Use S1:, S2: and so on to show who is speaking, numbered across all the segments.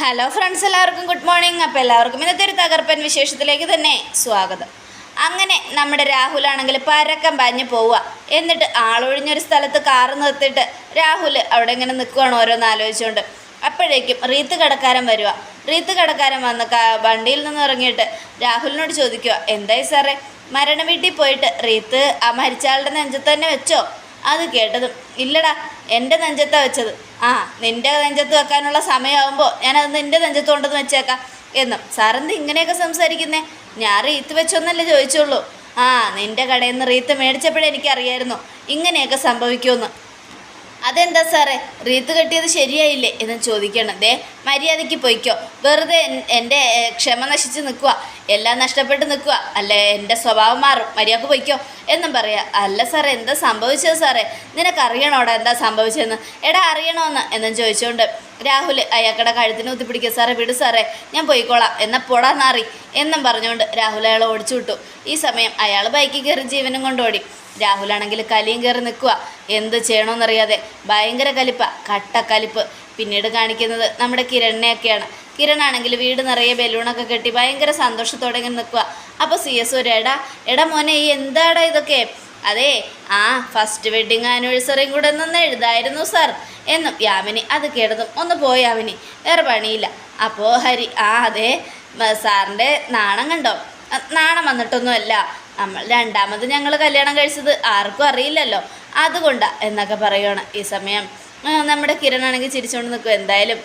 S1: Hello friends എല്ലാവർക്കും good morning അപ്പോൾ എല്ലാവർക്കും ഇന്നത്തെ ഒരു തകർപ്പൻ വിശേഷത്തിലേക്ക് തന്നെ സ്വാഗതം. അങ്ങനെ നമ്മുടെ രാഹുലാണെങ്കിൽ പരക്കം പാഞ്ഞ് പോവുക. എന്നിട്ട് ആളൊഴിഞ്ഞൊരു സ്ഥലത്ത് കാറ് നിർത്തിയിട്ട് രാഹുൽ അവിടെ ഇങ്ങനെ നിൽക്കുകയാണ് ഓരോന്ന് ആലോചിച്ചുകൊണ്ട്. അപ്പോഴേക്കും റീത്ത് കടക്കാരൻ വരിക റീത്ത് കടക്കാരൻ വന്ന് വണ്ടിയിൽ നിന്ന് ഇറങ്ങിയിട്ട് രാഹുലിനോട് ചോദിക്കുക എന്തായി സാറേ? മരണ വീട്ടിൽ പോയിട്ട് റീത്ത് ആ മരിച്ചാളുടെ നെഞ്ചത്ത് തന്നെ വെച്ചോ? അത് കേട്ടതും. ഇല്ലടാ എന്റെ നെഞ്ചത്താ വെച്ചത്. ആ നിന്റെ നെഞ്ചത്ത് വെക്കാനുള്ള സമയമാകുമ്പോൾ ഞാനത് നിന്റെ നെഞ്ചത്ത് കൊണ്ടെന്ന് വെച്ചേക്കാം എന്നും. സാറെന്ത് ഇങ്ങനെയൊക്കെ സംസാരിക്കുന്നേ? ഞാൻ റീത്ത് വെച്ചൊന്നല്ലേ ചോദിച്ചുള്ളൂ. ആ നിന്റെ കടയിൽ നിന്ന് റീത്ത് മേടിച്ചപ്പോഴേ എനിക്കറിയായിരുന്നു. ഇങ്ങനെയൊക്കെ സംഭവിക്കുമെന്ന്. അതെന്താ സാറേ? റീത്ത് കെട്ടിയത് ശരിയായില്ലേ? എന്ന് ചോദിക്കണം. ദേ മര്യാദയ്ക്ക് പൊയ്ക്കോ. വെറുതെ എൻ- എന്റെ ക്ഷമ നശിച്ച് നിൽക്കുക എല്ലാം നഷ്ടപ്പെട്ട് നിൽക്കുക അല്ലേ എന്റെ സ്വഭാവം മാറും. മര്യാദയ്ക്ക് പൊയ്ക്കോ. എന്നും പറയാ അല്ല സാറേ എന്താ സംഭവിച്ചത് സാറേ? നിനക്കറിയണോടാ എന്താ സംഭവിച്ചതെന്ന്? എടാ അറിയണോന്ന്? എന്നും ചോദിച്ചുകൊണ്ട് രാഹുൽ അയാൾക്കട കഴുത്തിന് കുത്തിപ്പിടിക്കുക സാറേ വിട് സാറേ ഞാൻ പോയിക്കോളാം. എന്നാൽ പൊടാ നാറി എന്നും പറഞ്ഞുകൊണ്ട് രാഹുൽ അയാളെ ഓടിച്ചു വിട്ടു ഈ സമയം അയാൾ ബൈക്കിൽ കയറി ജീവനും കൊണ്ടോടി രാഹുലാണെങ്കിൽ കലിയും കയറി നിൽക്കുക. എന്ത് ചെയ്യണമെന്നറിയാതെ ഭയങ്കര കലിപ്പ. കട്ട കലിപ്പ് പിന്നീട് കാണിക്കുന്നത് നമ്മുടെ കിരണിനെയൊക്കെയാണ്. കിരണാണെങ്കിൽ വീട് നിറയെ ബലൂണൊക്കെ കെട്ടി ഭയങ്കര സന്തോഷത്തോടെ ഇങ്ങനെ നിൽക്കുക. അപ്പോൾ സി എസ് ഒരു എടാ എടാ മോനെ ഈ എന്താടാ ഇതൊക്കെ? അതെ ആ ഫസ്റ്റ് വെഡിങ് ആനിവേഴ്സറിയും കൂടെ ഒന്ന് എഴുതായിരുന്നു സാർ എന്നും യാമിനി അത് കേട്ടതും ഒന്ന് പോയി യാമിനി. വേറെ പണിയില്ല. അപ്പോൾ ഹരി ആ അതെ സാറിന്റെ നാണം കണ്ടോ? നാണം വന്നിട്ടൊന്നുമല്ല. നമ്മൾ രണ്ടാമത് ഞങ്ങൾ കല്യാണം കഴിച്ചത് ആർക്കും അറിയില്ലല്ലോ. അതുകൊണ്ടാ എന്നൊക്കെ പറയുകയാണ് ഈ സമയം. നമ്മുടെ കിരണാണെങ്കിൽ ചിരിച്ചുകൊണ്ട് നിൽക്കും എന്തായാലും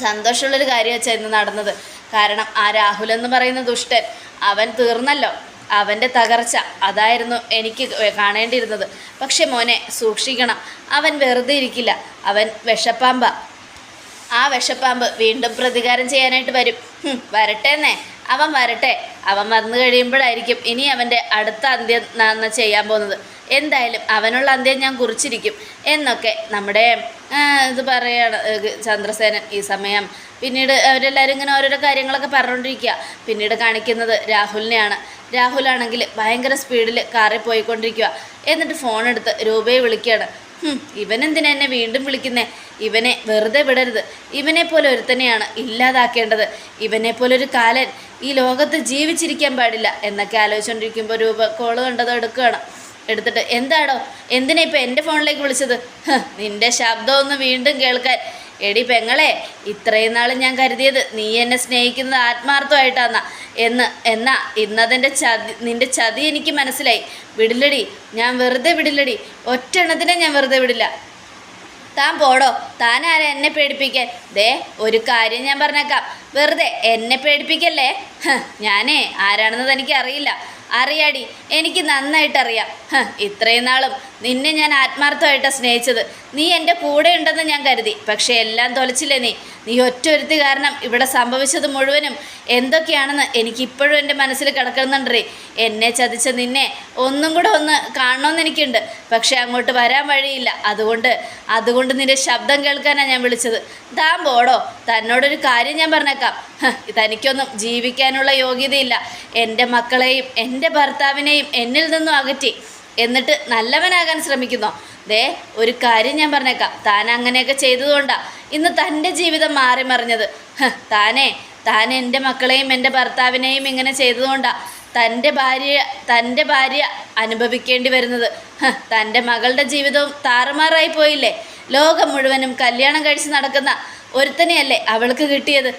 S1: സന്തോഷമുള്ളൊരു കാര്യം വെച്ചാൽ ഇന്ന് നടന്നത്. കാരണം ആ രാഹുൽ എന്ന് പറയുന്ന ദുഷ്ടൻ അവൻ തീർന്നല്ലോ. അവന്റെ തകർച്ച അതായിരുന്നു എനിക്ക് കാണേണ്ടിയിരുന്നത്. പക്ഷെ മോനെ സൂക്ഷിക്കണം. അവൻ വെറുതെ ഇരിക്കില്ല. അവൻ വിഷപ്പാമ്പ. ആ വിഷപ്പാമ്പ് വീണ്ടും പ്രതികാരം ചെയ്യാനായിട്ട് വരും. വരട്ടെ വരട്ടെന്നേ. അവൻ വരട്ടെ. അവൻ വന്നു കഴിയുമ്പോഴായിരിക്കും ഇനി അവന്റെ അടുത്ത അന്ത്യം ചെയ്യാൻ പോകുന്നത്. എന്തായാലും അവനുള്ള അന്ത്യം ഞാൻ കുറിച്ചിരിക്കും. എന്നൊക്കെ നമ്മുടെ ഇത് പറയാണ് ചന്ദ്രസേനൻ ഈ സമയം. പിന്നീട് അവരെല്ലാവരും ഇങ്ങനെ ഓരോരോ കാര്യങ്ങളൊക്കെ പറഞ്ഞുകൊണ്ടിരിക്കുക. പിന്നീട് കാണിക്കുന്നത് രാഹുലിനെയാണ്. രാഹുലാണെങ്കിൽ ഭയങ്കര സ്പീഡിൽ കാറിൽ പോയിക്കൊണ്ടിരിക്കുക. എന്നിട്ട് ഫോണെടുത്ത് രൂപയെ വിളിക്കുകയാണ്. ഇവനെന്തിനാ എന്നെ വീണ്ടും വിളിക്കുന്നേ? ഇവനെ വെറുതെ വിടരുത്. ഇവനെ പോലെ ഒരുത്തനെയാണ് ഇല്ലാതാക്കേണ്ടത്. ഇവനെ പോലെ ഒരു കാലൻ ഈ ലോകത്ത് ജീവിച്ചിരിക്കാൻ പാടില്ല എന്നൊക്കെ ആലോചിച്ചുകൊണ്ടിരിക്കുമ്പോൾ രൂപ കോൾ കണ്ടത് എടുക്കുകയാണ്. എടുത്തിട്ട് എന്താണോ എന്തിനാ ഇപ്പം എന്റെ ഫോണിലേക്ക് വിളിച്ചത്? നിന്റെ ശബ്ദമൊന്ന് വീണ്ടും കേൾക്കാൻ. എടി പെങ്ങളെ ഇത്രയും നാൾ ഞാൻ കരുതിയത് നീ എന്നെ സ്നേഹിക്കുന്നത് ആത്മാർത്ഥമായിട്ടാന്നാ. എന്ന് എന്നാ ഇന്നതിന്റെ ചതി നിന്റെ ചതി എനിക്ക് മനസ്സിലായി. വിടില്ലടി ഞാൻ വെറുതെ വിടില്ലടി. ഒറ്റെണ്ണത്തിനെ ഞാൻ വെറുതെ വിടില്ല. താൻ പോടോ താൻ ആരാ എന്നെ പേടിപ്പിക്കാൻ? ദേ ഒരു കാര്യം ഞാൻ പറഞ്ഞേക്കാം. വെറുതെ എന്നെ പേടിപ്പിക്കല്ലേ? ഞാനേ ആരാണെന്ന് തനിക്ക് അറിയില്ല അറിയാടി എനിക്ക് നന്നായിട്ട് അറിയാം ഹ്, ഇത്രയും നാളും നിന്നെ ഞാൻ ആത്മാർത്ഥമായിട്ടാണ് സ്നേഹിച്ചത്. നീ എന്റെ കൂടെ ഉണ്ടെന്ന് ഞാൻ കരുതി. പക്ഷേ എല്ലാം തൊലച്ചില്ലേ നീ? നീ ഒറ്റ ഒരുത്തി കാരണം ഇവിടെ സംഭവിച്ചത് മുഴുവനും എന്തൊക്കെയാണെന്ന് എനിക്കിപ്പോഴും എന്റെ മനസ്സിൽ കിടക്കുന്നുണ്ടേ എന്നെ ചതിച്ച നിന്നെ ഒന്നും കൂടെ ഒന്ന് കാണണമെന്ന് എനിക്കുണ്ട്. പക്ഷേ അങ്ങോട്ട് വരാൻ വഴിയില്ല. അതുകൊണ്ട് അതുകൊണ്ട് നിന്റെ ശബ്ദം കേൾക്കാനാണ് ഞാൻ വിളിച്ചത്. താൻ പോടോ തന്നോടൊരു കാര്യം ഞാൻ പറഞ്ഞേക്കാം. തനിക്കൊന്നും ജീവിക്കാനുള്ള യോഗ്യതയില്ല. എന്റെ മക്കളെയും എന്റെ ഭർത്താവിനെയും എന്നിൽ നിന്നും അകറ്റി. എന്നിട്ട് നല്ലവനാകാൻ ശ്രമിക്കുന്നു. ദേ ഒരു കാര്യം ഞാൻ പറഞ്ഞേക്കാം. താൻ അങ്ങനെയൊക്കെ ചെയ്തതുകൊണ്ടാ ഇന്ന് തന്റെ ജീവിതം മാറി മറിഞ്ഞത് താനേ താൻ എന്റെ മക്കളെയും എന്റെ ഭർത്താവിനെയും ഇങ്ങനെ ചെയ്തതുകൊണ്ടാ തന്റെ ഭാര്യ തന്റെ ഭാര്യ അനുഭവിക്കേണ്ടി വരുന്നത്. തന്റെ മകളുടെ ജീവിതവും താറുമാറായി പോയില്ലേ? ലോകം മുഴുവനും കല്യാണം കഴിച്ച് നടക്കുന്ന ഒരുത്തനെയല്ലേ അവൾക്ക് കിട്ടിയത്?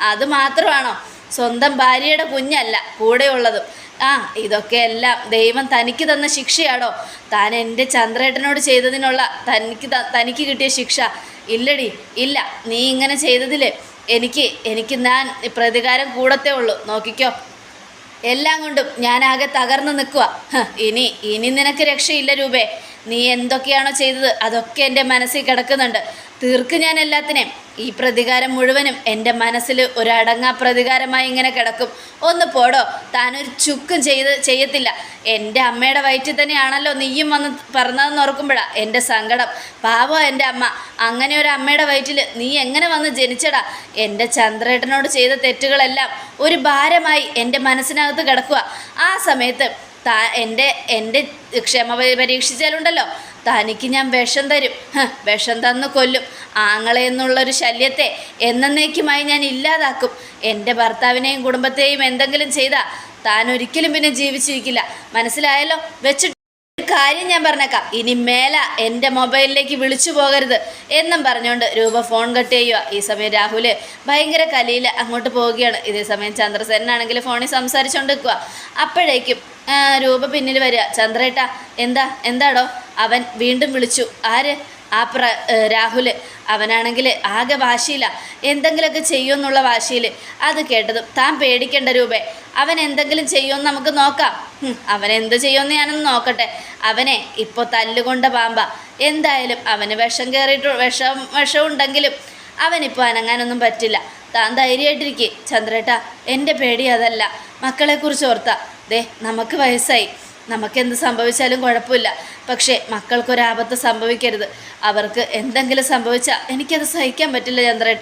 S1: അത് മാത്രമാണോ? സ്വന്തം ഭാര്യയുടെ കുഞ്ഞല്ല കൂടെയുള്ളതും. ആ ഇതൊക്കെയെല്ലാം ദൈവം തനിക്ക് തന്ന ശിക്ഷയാടോ? താൻ എന്റെ ചന്ദ്രേട്ടനോട് ചെയ്തതിനുള്ള തനിക്ക് തനിക്ക് കിട്ടിയ ശിക്ഷ. ഇല്ലടി ഇല്ല നീ ഇങ്ങനെ ചെയ്തതില്ലേ എനിക്ക് എനിക്ക് ഞാൻ പ്രതികാരം കൂടത്തേ ഉള്ളൂ. നോക്കിക്കോ. എല്ലാം കൊണ്ടും ഞാനാകെ തകർന്നു നിൽക്കുക ഇനി ഇനി നിനക്ക് രക്ഷയില്ല രൂപേ. നീ എന്തൊക്കെയാണോ ചെയ്തത് അതൊക്കെ എന്റെ മനസ്സിൽ കിടക്കുന്നുണ്ട്. തീർക്ക് ഞാൻ എല്ലാത്തിനെയും. ഈ പ്രതികാരം മുഴുവനും എന്റെ മനസ്സിൽ ഒരടങ്ങാ പ്രതികാരമായി ഇങ്ങനെ കിടക്കും. ഒന്ന് പോടോ താനൊരു ചുക്കും ചെയ്ത് ചെയ്യത്തില്ല. എന്റെ അമ്മയുടെ വയറ്റിൽ തന്നെയാണല്ലോ നീയും വന്ന് പറഞ്ഞതെന്ന് ഓർക്കുമ്പോഴാണ് എന്റെ സങ്കടം. പാവോ എന്റെ അമ്മ അങ്ങനെ ഒരു അമ്മയുടെ വയറ്റിൽ നീ എങ്ങനെ വന്ന് ജനിച്ചടാ? എന്റെ ചന്ദ്രേട്ടനോട് ചെയ്ത തെറ്റുകളെല്ലാം ഒരു ഭാരമായി എന്റെ മനസ്സിനകത്ത് കിടക്കുക ആ സമയത്ത് താ എന്റെ എന്റെ ക്ഷമ പരീക്ഷിച്ചാലുണ്ടല്ലോ. തനിക്ക് ഞാൻ വിഷം തരും. വിഷം തന്ന് കൊല്ലും. ആങ്ങളെ എന്നുള്ളൊരു ശല്യത്തെ എന്നേക്കുമായി ഞാൻ ഇല്ലാതാക്കും. എന്റെ ഭർത്താവിനെയും കുടുംബത്തെയും എന്തെങ്കിലും ചെയ്താൽ താൻ ഒരിക്കലും പിന്നെ ജീവിച്ചിരിക്കില്ല. മനസ്സിലായല്ലോ? വെച്ചിട്ട് കാര്യം ഞാൻ പറഞ്ഞേക്കാം. ഇനി മേല എന്റെ മൊബൈലിലേക്ക് വിളിച്ചു പോകരുത് എന്നും പറഞ്ഞുകൊണ്ട് രൂപ ഫോൺ കട്ട് ചെയ്യുക. ഈ സമയം രാഹുൽ ഭയങ്കര കലയിൽ അങ്ങോട്ട് പോവുകയാണ്. ഇതേ സമയം ചന്ദ്രസേനാണെങ്കിൽ ഫോണിൽ സംസാരിച്ചുകൊണ്ട് നിൽക്കുക അപ്പോഴേക്കും രൂപ പിന്നിൽ വരിക. ചന്ദ്രേട്ട എന്താ എന്താടോ? അവൻ വീണ്ടും വിളിച്ചു. ആര്? ആ പ്ര രാഹുൽ. അവനാണെങ്കിൽ ആകെ വാശിയില്ല എന്തെങ്കിലുമൊക്കെ ചെയ്യുമെന്നുള്ള വാശിയിൽ. അത് കേട്ടതും താൻ പേടിക്കേണ്ട രൂപേ. അവൻ എന്തെങ്കിലും ചെയ്യുമെന്ന് നമുക്ക് നോക്കാം. അവൻ എന്ത് ചെയ്യുമെന്ന് ഞാനൊന്ന് നോക്കട്ടെ. അവനെ ഇപ്പോൾ തല്ലുകൊണ്ട പാമ്പ. എന്തായാലും അവന് വിഷം കയറിയിട്ട് വിഷം വിഷം ഉണ്ടെങ്കിലും അവനിപ്പോൾ അനങ്ങാനൊന്നും പറ്റില്ല. താൻ ധൈര്യമായിട്ടിരിക്കേ. ചന്ദ്രേട്ട എന്റെ പേടി അതല്ല. മക്കളെക്കുറിച്ച് ഓർത്താ. ദേ നമുക്ക് വയസ്സായി. നമുക്കെന്ത് സംഭവിച്ചാലും കുഴപ്പമില്ല. പക്ഷേ മക്കൾക്കൊരാപത്ത് സംഭവിക്കരുത്. അവർക്ക് എന്തെങ്കിലും സംഭവിച്ചാൽ എനിക്കത് സഹിക്കാൻ പറ്റില്ല ചന്ദ്രേട്ട.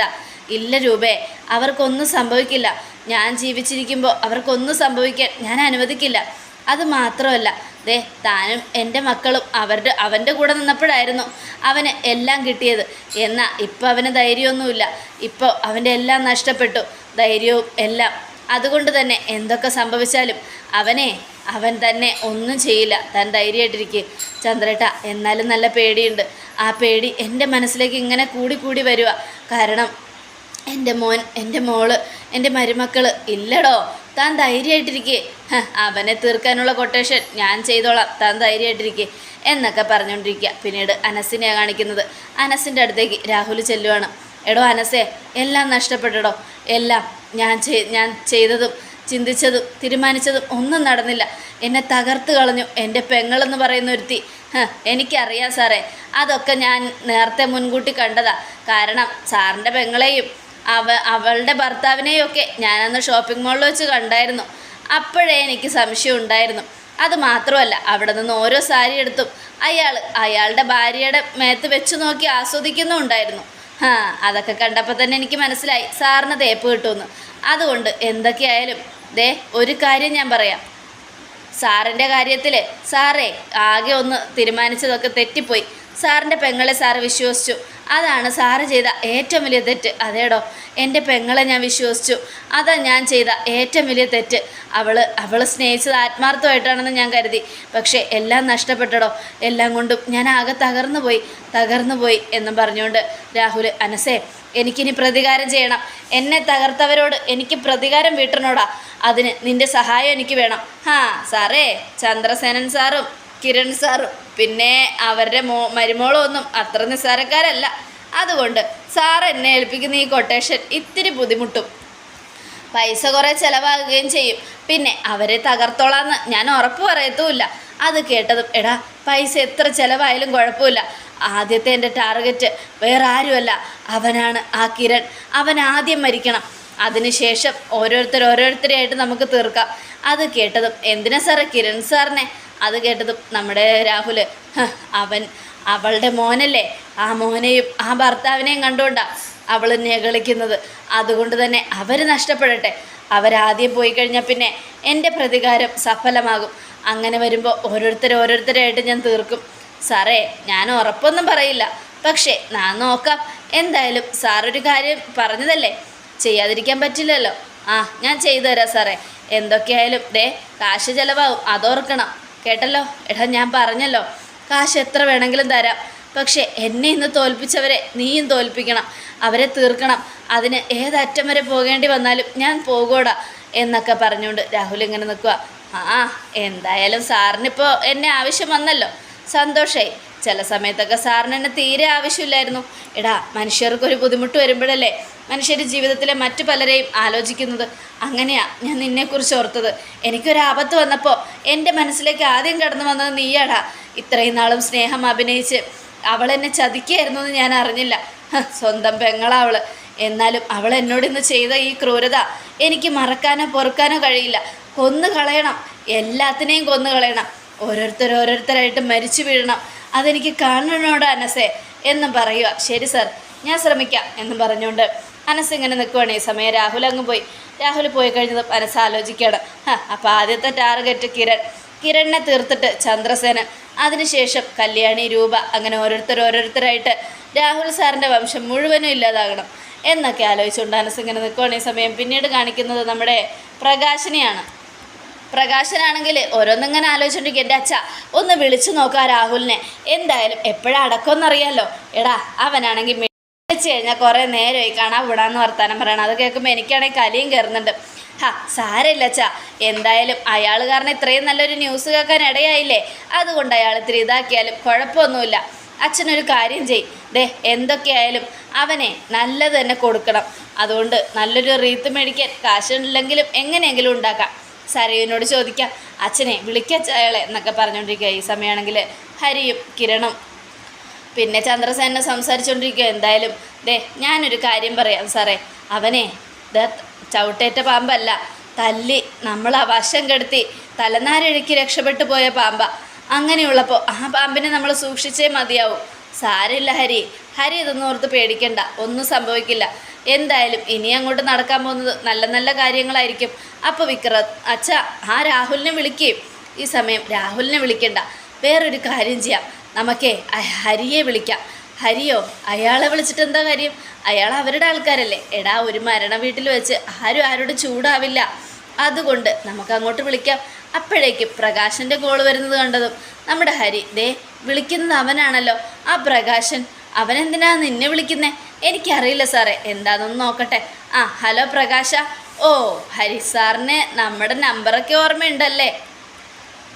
S1: ഇല്ല രൂപേ അവർക്കൊന്നും സംഭവിക്കില്ല. ഞാൻ ജീവിച്ചിരിക്കുമ്പോൾ അവർക്കൊന്നും സംഭവിക്കാൻ ഞാൻ അനുവദിക്കില്ല. അത് മാത്രമല്ല ദേ താനും എന്റെ മക്കളും അവരുടെ അവന്റെ കൂടെ നിന്നപ്പോഴായിരുന്നു അവന് എല്ലാം കിട്ടിയത്. എന്നാൽ ഇപ്പോൾ അവന് ധൈര്യമൊന്നുമില്ല. ഇപ്പോൾ അവന്റെ എല്ലാം നഷ്ടപ്പെട്ടു. ധൈര്യവും എല്ലാം അതുകൊണ്ട് തന്നെ എന്തൊക്കെ സംഭവിച്ചാലും അവനെ അവൻ തന്നെ ഒന്നും ചെയ്യില്ല. താൻ ധൈര്യമായിട്ടിരിക്കുക ചന്ദ്രേട്ട എന്നാലും നല്ല പേടിയുണ്ട്. ആ പേടി എന്റെ മനസ്സിലേക്ക് ഇങ്ങനെ കൂടി കൂടി വരിക കാരണം എന്റെ മോൻ എന്റെ മോൾ എന്റെ മരുമക്കൾ ഇല്ലടോ. താൻ ധൈര്യമായിട്ടിരിക്കേ. അവനെ തീർക്കാനുള്ള കൊട്ടേഷൻ ഞാൻ ചെയ്തോളാം. താൻ ധൈര്യമായിട്ടിരിക്കേ. എന്നൊക്കെ പറഞ്ഞുകൊണ്ടിരിക്കുക. പിന്നീട് അനസിനെയാണ് കാണിക്കുന്നത്. അനസിന്റെ അടുത്തേക്ക് രാഹുൽ ചെല്ലുവാണ്. എടോ അനസേ എല്ലാം നഷ്ടപ്പെട്ടടോ. എല്ലാം ഞാൻ ഞാൻ ചെയ്തതും ചിന്തിച്ചതും തീരുമാനിച്ചതും ഒന്നും നടന്നില്ല. എന്നെ തകർത്ത് കളഞ്ഞു. എന്റെ പെങ്ങളെന്ന് പറയുന്ന ഒരുത്തി എനിക്കറിയാം സാറേ. അതൊക്കെ ഞാൻ നേരത്തെ മുൻകൂട്ടി കണ്ടതാ. കാരണം സാറിന്റെ പെങ്ങളെയും അവ അവളുടെ ഭർത്താവിനെയും ഒക്കെ ഞാനന്ന് ഷോപ്പിംഗ് മാളിൽ വെച്ച് കണ്ടായിരുന്നു. അപ്പോഴേ എനിക്ക് സംശയം ഉണ്ടായിരുന്നു. അത് മാത്രമല്ല അവിടെ നിന്ന് ഓരോ സാരി എടുത്തും അയാൾ അയാളുടെ ഭാര്യയുടെ മേത്ത് വെച്ച് നോക്കി ആസ്വദിക്കുന്നുണ്ടായിരുന്നു ആ അതൊക്കെ കണ്ടപ്പോൾ തന്നെ എനിക്ക് മനസ്സിലായി. സാറിന് തേപ്പ് കിട്ടുമെന്ന്. അതുകൊണ്ട് എന്തൊക്കെയായാലും ദേ ഒരു കാര്യം ഞാൻ പറയാം. സാറിന്റെ കാര്യത്തിൽ സാറേ ആകെ ഒന്ന് തീരുമാനിച്ചതൊക്കെ തെറ്റിപ്പോയി. സാറിന്റെ പെങ്ങളെ സാറ് വിശ്വസിച്ചു. അതാണ് സാറ് ചെയ്ത ഏറ്റവും വലിയ തെറ്റ്. അതേടോ എന്റെ പെങ്ങളെ ഞാൻ വിശ്വസിച്ചു. അതാ ഞാൻ ചെയ്ത ഏറ്റവും വലിയ തെറ്റ്. അവൾ അവൾ സ്നേഹിച്ചത് ആത്മാർത്ഥമായിട്ടാണെന്ന് ഞാൻ കരുതി. പക്ഷേ എല്ലാം നഷ്ടപ്പെട്ടടോ എല്ലാം കൊണ്ടും ഞാൻ ആകെ തകർന്നു പോയി തകർന്നു പോയി എന്നും പറഞ്ഞുകൊണ്ട് രാഹുൽ അനസേ എനിക്കിനി പ്രതികാരം ചെയ്യണം. എന്നെ തകർത്തവരോട് എനിക്ക് പ്രതികാരം വീട്ടണോടാ. അതിന് നിന്റെ സഹായം എനിക്ക് വേണം. ഹാ സാറേ ചന്ദ്രസേനൻ സാറും കിരൺ സാറും പിന്നെ അവരുടെ മോ മരുമോളൊന്നും അത്ര നിസ്സാരക്കാരല്ല. അതുകൊണ്ട് സാർ എന്നെ ഏൽപ്പിക്കുന്ന ഈ കൊട്ടേഷൻ ഇത്തിരി ബുദ്ധിമുട്ടും. പൈസ കുറേ ചിലവാകുകയും ചെയ്യും. പിന്നെ അവരെ തകർത്തോളാന്ന് ഞാൻ ഉറപ്പ് പറയത്തുമില്ല. അത് കേട്ടതും എടാ പൈസ എത്ര ചിലവായാലും കുഴപ്പമില്ല. ആദ്യത്തെ എന്റെ ടാർഗറ്റ് വേറെ ആരുമല്ല. അവനാണ് ആ കിരൺ. അവൻ ആദ്യം മരിക്കണം. അതിനുശേഷം ഓരോരുത്തർ ഓരോരുത്തരെയായിട്ട് നമുക്ക് തീർക്കാം. അത് കേട്ടതും എന്തിനാ സാറേ കിരൺ സാറിനെ അത് കേട്ടത് നമ്മുടെ രാഹുൽ അവൻ അവളുടെ മോനല്ലേ? ആ മോനെയും ആ ഭർത്താവിനെയും കണ്ടുകൊണ്ടാ അവൾ ഞെകളിക്കുന്നത്. അതുകൊണ്ട് തന്നെ അവർ നഷ്ടപ്പെടട്ടെ. അവരാദ്യം പോയി കഴിഞ്ഞാൽ പിന്നെ എന്റെ പ്രതികാരം സഫലമാകും. അങ്ങനെ വരുമ്പോൾ ഓരോരുത്തർ ഓരോരുത്തരായിട്ട് ഞാൻ തീർക്കും. സാറേ ഞാൻ ഉറപ്പൊന്നും പറയില്ല. പക്ഷേ ഞാൻ നോക്കാം. എന്തായാലും സാറൊരു കാര്യം പറഞ്ഞതല്ലേ? ചെയ്യാതിരിക്കാൻ പറ്റില്ലല്ലോ. ആ ഞാൻ ചെയ്തു തരാം സാറേ. എന്തൊക്കെയായാലും ദേ കാശ് ചിലവാകും. അതോർക്കണം. കേട്ടല്ലോ? എടാ ഞാൻ പറഞ്ഞല്ലോ. കാശ് എത്ര വേണമെങ്കിലും തരാം. പക്ഷേ എന്നെ ഇന്ന് തോൽപ്പിച്ചവരെ നീയും തോൽപ്പിക്കണം. അവരെ തീർക്കണം. അതിന് ഏതറ്റം വരെ പോകേണ്ടി വന്നാലും ഞാൻ പോകൂടാ എന്നൊക്കെ പറഞ്ഞുകൊണ്ട് രാഹുൽ ഇങ്ങനെ നിൽക്കുക ആ എന്തായാലും സാറിനിപ്പോൾ എന്നെ ആവശ്യം വന്നല്ലോ. സന്തോഷമായി ചില സമയത്തൊക്കെ സാറിന് എന്നെ തീരെ ആവശ്യമില്ലായിരുന്നു. എടാ മനുഷ്യർക്കൊരു ബുദ്ധിമുട്ട് വരുമ്പോഴല്ലേ മനുഷ്യരുടെ ജീവിതത്തിലെ മറ്റു പലരെയും ആലോചിക്കുന്നത് അങ്ങനെയാ ഞാൻ നിന്നെക്കുറിച്ച് ഓർത്തത്. എനിക്കൊരു ആപത്ത് വന്നപ്പോൾ എന്റെ മനസ്സിലേക്ക് ആദ്യം കടന്നു വന്നത് നീയാടാ. ഇത്രയും നാളും സ്നേഹം അഭിനയിച്ച് അവൾ എന്നെ ചതിക്കായിരുന്നു എന്ന് ഞാൻ അറിഞ്ഞില്ല. സ്വന്തം പെങ്ങളവൾ എന്നാലും അവൾ എന്നോട് ഇന്ന് ചെയ്ത ഈ ക്രൂരത എനിക്ക് മറക്കാനോ പൊറുക്കാനോ കഴിയില്ല. കൊന്നു കളയണം. എല്ലാത്തിനെയും കൊന്നു കളയണം. ഓരോരുത്തർ ഓരോരുത്തരായിട്ട് മരിച്ചു വീഴണം. അതെനിക്ക് കാണണോട് അനസേ എന്നും പറയുക ശരി സർ ഞാൻ ശ്രമിക്കാം എന്നും പറഞ്ഞുകൊണ്ട് അനസ് ഇങ്ങനെ നിൽക്കുവാണ് ഈ സമയം രാഹുൽ അങ്ങ് പോയി. രാഹുൽ പോയി കഴിഞ്ഞത് അനസ് ആലോചിക്കുകയാണ്. അപ്പോൾ ആദ്യത്തെ ടാർഗറ്റ് കിരൺ. കിരണിനെ തീർത്തിട്ട് ചന്ദ്രസേന അതിനുശേഷം കല്യാണി രൂപ അങ്ങനെ ഓരോരുത്തർ ഓരോരുത്തരായിട്ട് രാഹുൽ സാറിന്റെ വംശം മുഴുവനും ഇല്ലാതാകണം എന്നൊക്കെ ആലോചിച്ചുകൊണ്ട് അനസ് ഇങ്ങനെ നിൽക്കുവാണ് ഈ സമയം. പിന്നീട് കാണിക്കുന്നത് നമ്മുടെ പ്രകാശനെയാണ്. പ്രകാശനാണെങ്കിൽ ഓരോന്നിങ്ങനെ ആലോചിച്ചുകൊണ്ടിരിക്കും എന്റെ അച്ഛ ഒന്ന് വിളിച്ചു നോക്കാം രാഹുലിനെ. എന്തായാലും എപ്പോഴാണ് അടക്കമെന്നറിയാലോ. എടാ അവനാണെങ്കിൽ വിളിച്ചു കഴിഞ്ഞാൽ കുറേ നേരമായി കാണാൻ വിടാന്ന് വർത്താനം പറയണം. അത് കേൾക്കുമ്പോൾ എനിക്കാണെങ്കിൽ കലിയും കയറുന്നുണ്ട്. ഹാ സാരമില്ല അച്ഛാ. എന്തായാലും അയാൾ കാരണം ഇത്രയും നല്ലൊരു ന്യൂസ് കേൾക്കാൻ ഇടയായില്ലേ? അതുകൊണ്ട് അയാൾ ഇത്തിരി ഇതാക്കിയാലും കുഴപ്പമൊന്നുമില്ല. അച്ഛനൊരു കാര്യം ചെയ്. ദേ എന്തൊക്കെയായാലും അവനെ നല്ലത് തന്നെ കൊടുക്കണം. അതുകൊണ്ട് നല്ലൊരു റീത്ത് മേടിക്കാൻ കാശുണ്ടെങ്കിലും എങ്ങനെയെങ്കിലും ഉണ്ടാക്കാം. സരയുവിനോട് ചോദിക്കാം. അച്ഛനെ വിളിക്കച്ച അയാളെ എന്നൊക്കെ പറഞ്ഞുകൊണ്ടിരിക്കുക ഈ സമയമാണെങ്കിൽ ഹരിയും കിരണും പിന്നെ ചന്ദ്രസേന സംസാരിച്ചുകൊണ്ടിരിക്കുക എന്തായാലും ദേ ഞാനൊരു കാര്യം പറയാം സാറേ. അവനെ ദേ ചവിട്ടേറ്റ പാമ്പല്ല. തല്ലി നമ്മൾ ആ വശം കെടുത്തി തലനാരിഴക്കി രക്ഷപ്പെട്ടു പോയ പാമ്പ. അങ്ങനെയുള്ളപ്പോൾ ആ പാമ്പിനെ നമ്മൾ സൂക്ഷിച്ചേ മതിയാവും. സാരമില്ല ഹരി. ഹരി ഇതൊന്നും ഓർത്ത് പേടിക്കണ്ട. ഒന്നും സംഭവിക്കില്ല. എന്തായാലും ഇനി അങ്ങോട്ട് നടക്കാൻ പോകുന്നത് നല്ല നല്ല കാര്യങ്ങളായിരിക്കും. അപ്പോൾ വിക്രത് അച്ഛ ആ രാഹുലിനെ വിളിക്കുകയും ഈ സമയം രാഹുലിനെ വിളിക്കണ്ട. വേറൊരു കാര്യം ചെയ്യാം. നമുക്കേ ഹരിയെ വിളിക്കാം. ഹരിയോ അയാളെ വിളിച്ചിട്ട് എന്താ കാര്യം? അയാൾ അവരുടെ ആൾക്കാരല്ലേ. എടാ ഒരു മരണ വീട്ടിൽ വെച്ച് ആരും ആരോട് ചൂടാവില്ല. അതുകൊണ്ട് നമുക്ക് അങ്ങോട്ട് വിളിക്കാം. അപ്പോഴേക്കും പ്രകാശന്റെ കോൾ വരുന്നത് കണ്ടതും നമ്മുടെ ഹരി ദേ വിളിക്കുന്നത് അവനാണല്ലോ. ആ പ്രകാശൻ അവനെന്തിനാ നിന്നെ വിളിക്കുന്നേ? എനിക്കറിയില്ല സാറേ. എന്താണെന്ന് നോക്കട്ടെ. ആ ഹലോ പ്രകാശ. ഓ ഹരി സാറിന് നമ്മുടെ നമ്പറൊക്കെ ഓർമ്മയുണ്ടല്ലേ?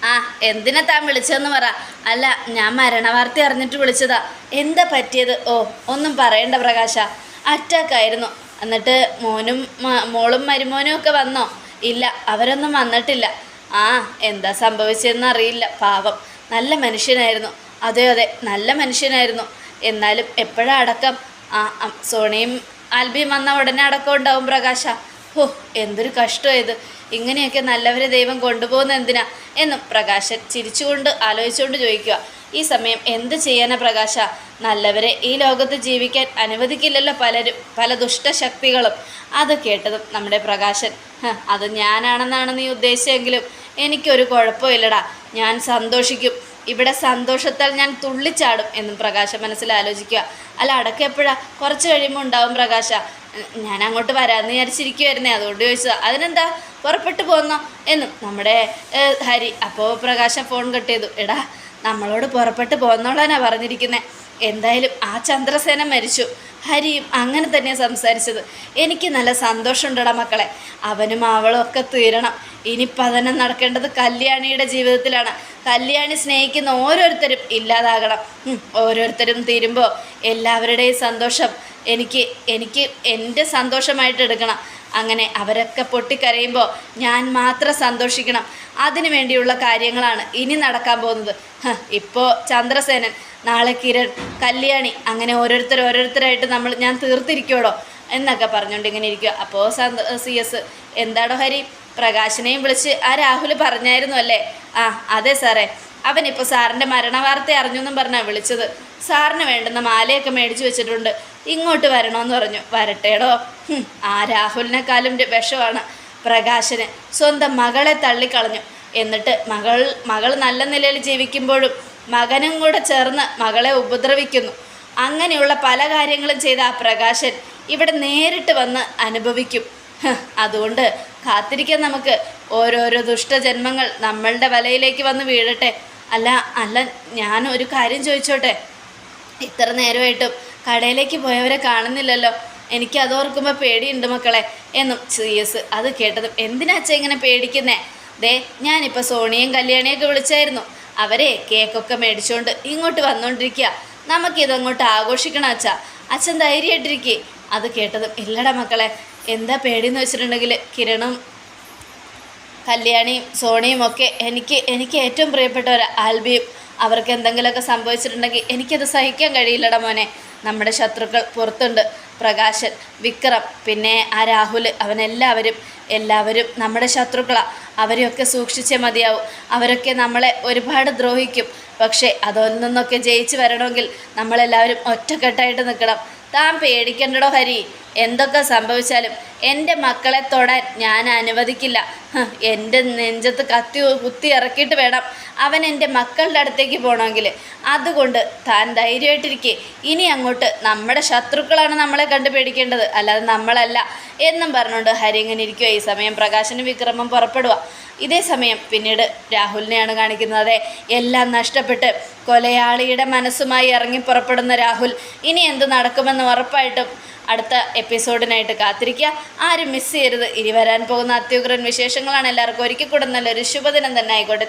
S1: ആ എന്തിനാ താൻ വിളിച്ചതെന്ന് പറ. അല്ല ഞാൻ മരണവാർത്ത അറിഞ്ഞിട്ട് വിളിച്ചതാ. എന്താ പറ്റിയത്? ഓ ഒന്നും പറയണ്ട പ്രകാശ. അറ്റാക്കായിരുന്നു. എന്നിട്ട് മോനും മോളും മരുമോനും ഒക്കെ വന്നോ? ഇല്ല അവരൊന്നും വന്നിട്ടില്ല. ആ എന്താ സംഭവിച്ചതെന്ന് അറിയില്ല. പാവം. നല്ല മനുഷ്യനായിരുന്നു. അതെ അതെ നല്ല മനുഷ്യനായിരുന്നു. എന്നാലും എപ്പോഴാ അടക്കം? ആ സോണിയും ആൽബിയും വന്ന ഉടനെ അടക്കം ഉണ്ടാവും പ്രകാശ. ഹോ എന്തൊരു കഷ്ടമായത് ഇങ്ങനെയൊക്കെ നല്ലവരെ ദൈവം കൊണ്ടുപോകുന്ന എന്തിനാ? എന്നും പ്രകാശൻ ചിരിച്ചുകൊണ്ട് ആലോചിച്ചുകൊണ്ട് ചോദിക്കുക. ഈ സമയം എന്ത് ചെയ്യാനാ പ്രകാശ? നല്ലവരെ ഈ ലോകത്ത് ജീവിക്കാൻ അനുവദിക്കില്ലല്ലോ പലരും പല ദുഷ്ടശക്തികളും. അത് കേട്ടതും നമ്മുടെ പ്രകാശൻ "ഹ, അത് ഞാനാണെന്നാണ് നീ ഉദ്ദേശിച്ചെങ്കിലും എനിക്കൊരു കുഴപ്പമില്ലടാ. ഞാൻ സന്തോഷിക്കും. ഇവിടെ സന്തോഷത്താൽ ഞാൻ തുള്ളിച്ചാടും എന്നും പ്രകാശ മനസ്സിൽ ആലോചിക്കുക. അല്ല അടക്കം എപ്പോഴാ? കുറച്ച് കഴിയുമ്പോൾ ഉണ്ടാവും പ്രകാശ. ഞാൻ അങ്ങോട്ട് വരാമെന്ന് വിചാരിച്ചിരിക്കുമായിരുന്നേ അതുകൊണ്ട് ചോദിച്ചതാ. അതിനെന്താ? പുറപ്പെട്ടു പോകുന്നോ എന്നും നമ്മുടെ ഹരി. അപ്പോൾ പ്രകാശ ഫോൺ കട്ട് ചെയ്തു. എടാ നമ്മളോട് പുറപ്പെട്ട് പോകുന്നോളാനാണ് പറഞ്ഞിരിക്കുന്നത് എന്തായാലും ആ ചന്ദ്രസേന മരിച്ചു. ഹരിയും അങ്ങനെ തന്നെ സംസാരിച്ചത്. എനിക്ക് നല്ല സന്തോഷമുണ്ടടാ മക്കളെ. അവനും അവളും ഒക്കെ തീരണം. ഇനി പതനം നടക്കേണ്ടത് കല്യാണിയുടെ ജീവിതത്തിലാണ്. കല്യാണി സ്നേഹിക്കുന്ന ഓരോരുത്തരും ഇല്ലാതാകണം. ഓരോരുത്തരും തീരുമ്പോൾ എല്ലാവരുടെയും സന്തോഷം എനിക്ക് എനിക്ക് എന്റെ സന്തോഷമായിട്ട് എടുക്കണം. അങ്ങനെ അവരൊക്കെ പൊട്ടിക്കരയുമ്പോൾ ഞാൻ മാത്രം സന്തോഷിക്കണം. അതിനു വേണ്ടിയുള്ള കാര്യങ്ങളാണ് ഇനി നടക്കാൻ പോകുന്നത്. ഇപ്പോൾ ചന്ദ്രസേനൻ നാളെ കിരൺ കല്യാണി അങ്ങനെ ഓരോരുത്തർ ഓരോരുത്തരായിട്ട് നമ്മൾ ഞാൻ തീർത്തിരിക്കുവോടോ എന്നൊക്കെ പറഞ്ഞുകൊണ്ട് ഇങ്ങനെ ഇരിക്കുക അപ്പോൾ സി എസ് എന്താണോ ഹരി? പ്രകാശനെയും വിളിച്ച് ആ രാഹുൽ പറഞ്ഞായിരുന്നു അല്ലേ? ആ അതെ സാറേ. അവനിപ്പോൾ സാറിന്റെ മരണവാർത്ത അറിഞ്ഞു എന്നും പറഞ്ഞാണ് വിളിച്ചത്. സാറിന് വേണ്ടുന്ന മാലയൊക്കെ മേടിച്ചു വെച്ചിട്ടുണ്ട്. ഇങ്ങോട്ട് വരണമെന്ന് പറഞ്ഞു. വരട്ടേടോ. ആ രാഹുലിനെക്കാളും വിഷമാണ് പ്രകാശന്. സ്വന്തം മകളെ തള്ളിക്കളഞ്ഞു. എന്നിട്ട് മകൾ മകൾ നല്ല നിലയിൽ ജീവിക്കുമ്പോഴും മകനും കൂടെ ചേർന്ന് മകളെ ഉപദ്രവിക്കുന്നു. അങ്ങനെയുള്ള പല കാര്യങ്ങളും ചെയ്ത ആ പ്രകാശൻ ഇവിടെ നേരിട്ട് വന്ന് അനുഭവിക്കും. അതുകൊണ്ട് കാത്തിരിക്കാൻ നമുക്ക്. ഓരോരോ ദുഷ്ടജന്മങ്ങൾ നമ്മളുടെ വലയിലേക്ക് വന്ന് വീഴട്ടെ. അല്ല അല്ല ഞാൻ ഒരു കാര്യം ചോദിച്ചോട്ടെ? ഇത്ര നേരമായിട്ടും കടയിലേക്ക് പോയവരെ കാണുന്നില്ലല്ലോ. എനിക്ക് അതോർക്കുമ്പോൾ പേടിയുണ്ട് മക്കളെ. എന്നും സി എസ് അത് കേട്ടതും എന്തിനാ അച്ഛൻ ഇങ്ങനെ പേടിക്കുന്നേ? ദേ ഞാനിപ്പോൾ സോണിയും കല്യാണിയൊക്കെ വിളിച്ചായിരുന്നു. അവരെ കേക്കൊക്കെ മേടിച്ചുകൊണ്ട് ഇങ്ങോട്ട് വന്നുകൊണ്ടിരിക്കുക നമുക്കിതങ്ങോട്ട് ആഘോഷിക്കണം അച്ഛ. അച്ഛൻ ധൈര്യമായിട്ടിരിക്കേ. അത് കേട്ടതും ഇല്ലടാ മക്കളെ. എന്താ പേടിയെന്ന് വെച്ചിട്ടുണ്ടെങ്കിൽ കിരണും കല്യാണിയും സോണിയും ഒക്കെ എനിക്ക് എനിക്ക് ഏറ്റവും പ്രിയപ്പെട്ടവർ ആൽബിയും അവർക്ക് എന്തെങ്കിലുമൊക്കെ സംഭവിച്ചിട്ടുണ്ടെങ്കിൽ എനിക്കത് സഹിക്കാൻ കഴിയില്ലട മോനെ. നമ്മുടെ ശത്രുക്കൾ പുറത്തുണ്ട്. പ്രകാശൻ വിക്രം പിന്നെ ആ രാഹുൽ അവനെല്ലാവരും എല്ലാവരും നമ്മുടെ ശത്രുക്കളാണ് അവരെയൊക്കെ സൂക്ഷിച്ചേ മതിയാവും. അവരൊക്കെ നമ്മളെ ഒരുപാട് ദ്രോഹിക്കും. പക്ഷേ അതൊന്നൊന്നൊക്കെ ജയിച്ചു ജയിച്ച് വരണമെങ്കിൽ നമ്മളെല്ലാവരും ഒറ്റക്കെട്ടായിട്ട് നിൽക്കണം. താൻ പേടിക്കണ്ടടോ ഹരി? എന്തൊക്കെ സംഭവിച്ചാലും എന്റെ മക്കളെ തൊടാൻ ഞാൻ അനുവദിക്കില്ല. എന്റെ നെഞ്ചത്ത് കത്തി കുത്തി ഇറക്കിയിട്ട് വേണം അവൻ എന്റെ മക്കളുടെ അടുത്തേക്ക് പോകണമെങ്കിൽ. അതുകൊണ്ട് താൻ ധൈര്യമായിട്ടിരിക്കെ. ഇനി അങ്ങോട്ട് നമ്മുടെ ശത്രുക്കളാണ് നമ്മളെ കണ്ടുപിടിക്കേണ്ടത്. അല്ലാതെ നമ്മളല്ല എന്നും പറഞ്ഞുകൊണ്ട് ഹരി ഇങ്ങനെ ഇരിക്കുക ഈ സമയം പ്രകാശനും വിക്രമം പുറപ്പെടുക ഇതേ സമയം പിന്നീട് രാഹുലിനെയാണ് കാണിക്കുന്നത്. അതെ എല്ലാം നഷ്ടപ്പെട്ട് കൊലയാളിയുടെ മനസ്സുമായി ഇറങ്ങി പുറപ്പെടുന്ന രാഹുൽ. ഇനി എന്ത് നടക്കുമെന്ന് ഉറപ്പായിട്ടും അടുത്ത എപ്പിസോഡിനായിട്ട് കാത്തിരിക്കുക. ആരും മിസ് ചെയ്യരുത്. ഇനി വരാൻ പോകുന്ന അത്യുഗ്രൻ വിശേഷങ്ങളാണ് എല്ലാവർക്കും ഒരിക്കൽ കൂടെ നല്ലൊരു ശുഭദിനം തന്നെ ആയിക്കോട്ടെ.